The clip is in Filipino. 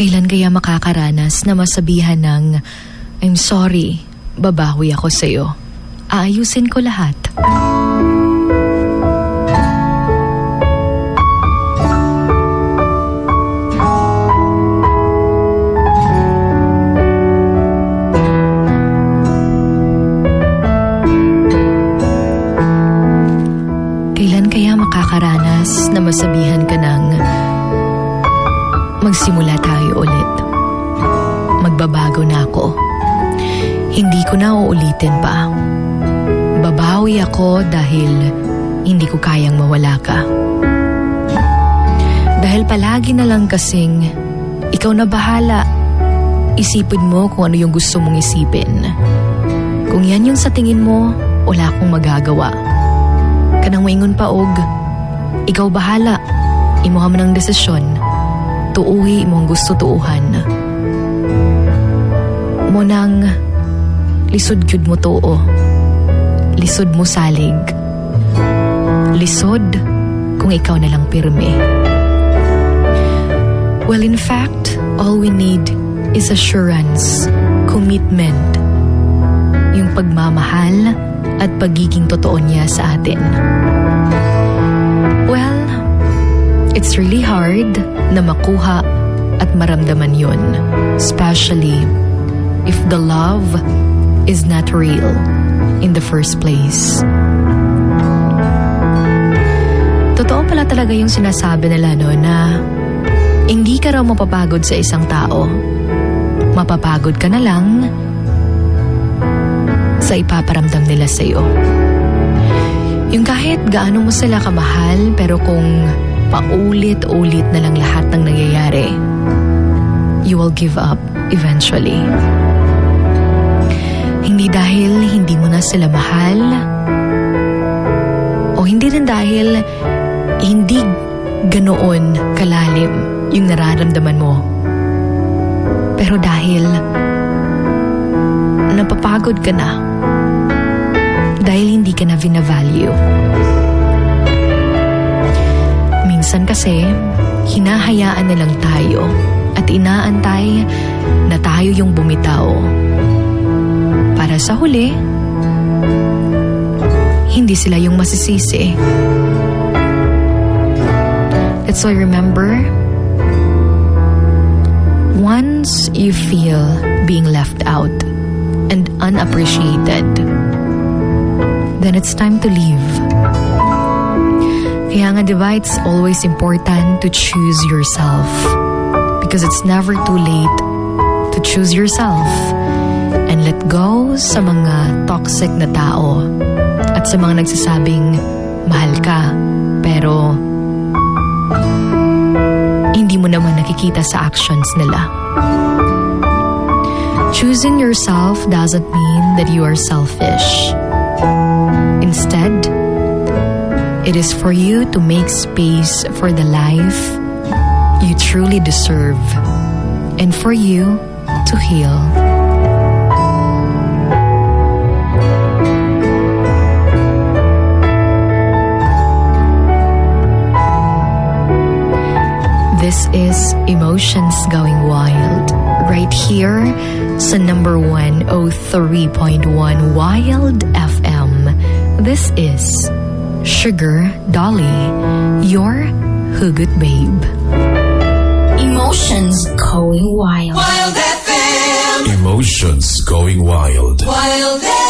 Kailan kaya makakaranas na masabihan ng I'm sorry, babawi ako sa'yo. Aayusin ko lahat. Kailan kaya makakaranas na masabihan ka ng magsimula tayo ulit. Magbabago na ako. Hindi ko na uulitin pa. Babawi ako dahil hindi ko kayang mawala ka. Dahil palagi na lang kasing ikaw na bahala. Isipin mo kung ano yung gusto mong isipin. Kung yan yung sa tingin mo, wala akong magagawa. Kanang maingon pa og, ikaw bahala. Imuha mo ng desisyon. Tuuhi mo ang gusto tuuhan. Mo nang lisod gyud mo tuo. Lisod mo salig. Lisod kung ikaw na lang pirme. Well, in fact, all we need is assurance, commitment, yung pagmamahal at pagiging totoo niya sa atin. Well, it's really hard na makuha at maramdaman yun, especially if the love is not real in the first place. Totoo pala talaga yung sinasabi nila no na hindi ka raw mapapagod sa isang tao. Mapapagod ka na lang sa ipaparamdam nila sa'yo. Yung kahit gaano mo sila kamahal pero kung paulit-ulit na lang lahat ng nangyayari, you will give up eventually. Hindi dahil hindi mo na sila mahal o hindi rin dahil hindi ganoon kalalim yung nararamdaman mo. Pero dahil napapagod ka na dahil hindi ka na vinavalue. Minsan kasi, hinahayaan na lang tayo at inaantay na tayo yung bumitaw. Para sa huli, hindi sila yung masisisi. That's why remember, once you feel being left out and unappreciated, then it's time to leave. Kaya nga, di it's always important to choose yourself. Because it's never too late to choose yourself and let go sa mga toxic na tao at sa mga nagsasabing mahal ka pero hindi mo naman nakikita sa actions nila. Choosing yourself doesn't mean that you are selfish. Instead, it is for you to make space for the life you truly deserve and for you to heal. This is Emotions Going Wild. Right here sa number 103.1 Wild FM. This is Sugar Dolly, your Hugot Babe. Emotions going wild. Wild FM. Emotions going wild. Wild FM.